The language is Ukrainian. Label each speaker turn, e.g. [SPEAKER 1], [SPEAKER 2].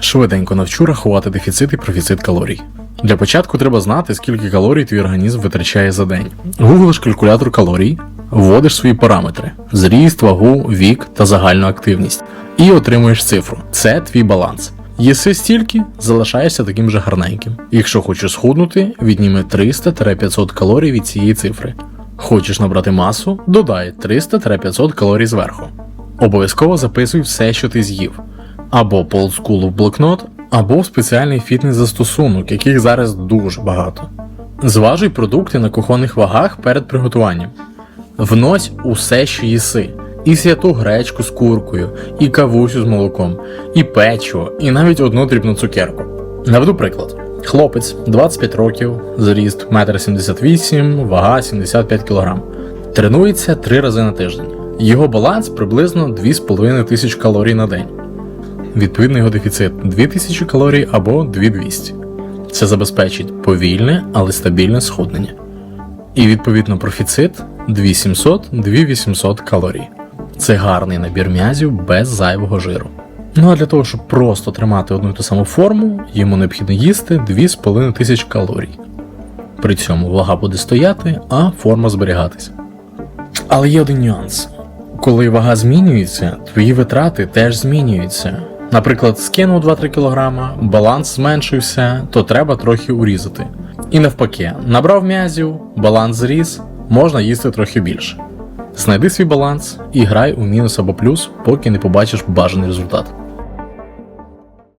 [SPEAKER 1] Швиденько навчу рахувати дефіцит і профіцит калорій. Для початку треба знати, скільки калорій твій організм витрачає за день. Гуглиш калькулятор калорій, вводиш свої параметри: зріст, вагу, вік та загальну активність. І отримуєш цифру. Це твій баланс. Їси стільки, залишаєшся таким же гарненьким. Якщо хочеш схуднути, відніми 300-500 калорій від цієї цифри. Хочеш набрати масу, додай 300-500 калорій зверху. Обов'язково записуй все, що ти з'їв. Або по в блокнот, або в спеціальний фітнес-застосунок, яких зараз дуже багато. Зважуй продукти на кухонних вагах перед приготуванням. Внось усе, що їси. І святу гречку з куркою, і кавусю з молоком, і печиво, і навіть одну дрібну цукерку. Наведу приклад. Хлопець 25 років, зріст 1,78 м, вага 75 кг. Тренується 3 рази на тиждень. Його баланс приблизно 2,5 тисяч калорій на день. Відповідно, його дефіцит 2000 калорій або 2200. Це забезпечить повільне, але стабільне схуднення. І відповідно профіцит 2700-2800 калорій. Це гарний набір м'язів без зайвого жиру. Ну а для того, щоб просто тримати одну і ту саму форму, йому необхідно їсти 2500 калорій. При цьому вага буде стояти, а форма зберігатися. Але є один нюанс. Коли вага змінюється, твої витрати теж змінюються. Наприклад, скинув 2-3 кг, баланс зменшився, то треба трохи урізати. І навпаки, набрав м'язів, баланс зріс, можна їсти трохи більше. Знайди свій баланс і грай у мінус або плюс, поки не побачиш бажаний результат.